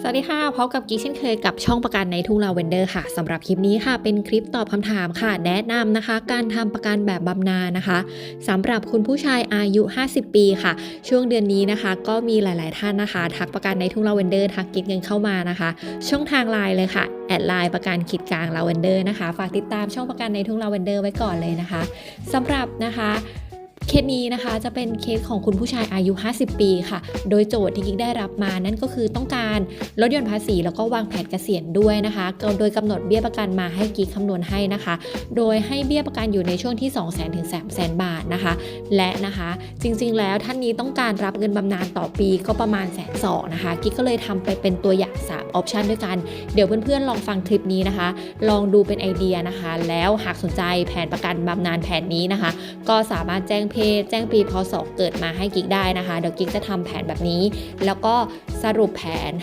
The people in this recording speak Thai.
สวัสดีค่ะพบกับกิ๊กเช่นเคยกับช่องประกันในทุ่งลาเวนเดอร์ค่ะสำหรับคลิปนี้ค่ะเป็นคลิปตอบคำถามค่ะ แนะนำนะคะ การทำประกันแบบบำนาญนะคะสำหรับคุณผู้ชายอายุ 50 ปีค่ะ ช่วงเดือนนี้นะคะ ก็มีหลาย ๆ ท่านนะคะ ทักประกันในทุ่งลาเวนเดอร์ทักกิ๊กกันเข้ามานะคะ ช่องทางไลน์เลยค่ะแอดไลน์ประกันขีดกลางลาเวนเดอร์นะคะ ฝากติดตามช่องประกันในทุ่งลาเวนเดอร์ไว้ก่อนเลยนะคะสำหรับนะคะ เคสนี้นะคะจะเป็นเคสของคุณผู้ชายอายุ 50 ปีค่ะ โดยโจทย์ที่กิ๊กได้รับมานั่นก็คือต้องการลดหย่อนภาษีแล้วก็วางแผนเกษียณด้วยนะคะก็โดยกำหนดเบี้ยประกันมาให้กิ๊กคำนวณให้นะคะ โดยให้เบี้ยประกันอยู่ในช่วงที่ 2 0 0 0 0 0ถึง3 0 0 0 0 บาทนะคะ และนะคะจริงๆ แล้วท่านนี้ต้องการรับเงินบำนาญต่อปีก็ประมาณแสนสองนะคะกิ๊กก็เลยทำไปเป็นตัวอย่าง3ออปชันด้วยกัน เดี๋ยวเพื่อนๆลองฟังคลิปนี้นะคะ ลองดูเป็นไอเดียนะคะ แล้วหากสนใจแผนประกันบำนาญแผนนี้นะคะ ก็สามารถแจ้งเพศ แจ้งปีพศเกิดมาให้กิ๊กได้นะคะ เดี๋ยวกิ๊กจะทำแผนแบบนี้ แล้วก็สรุปแผน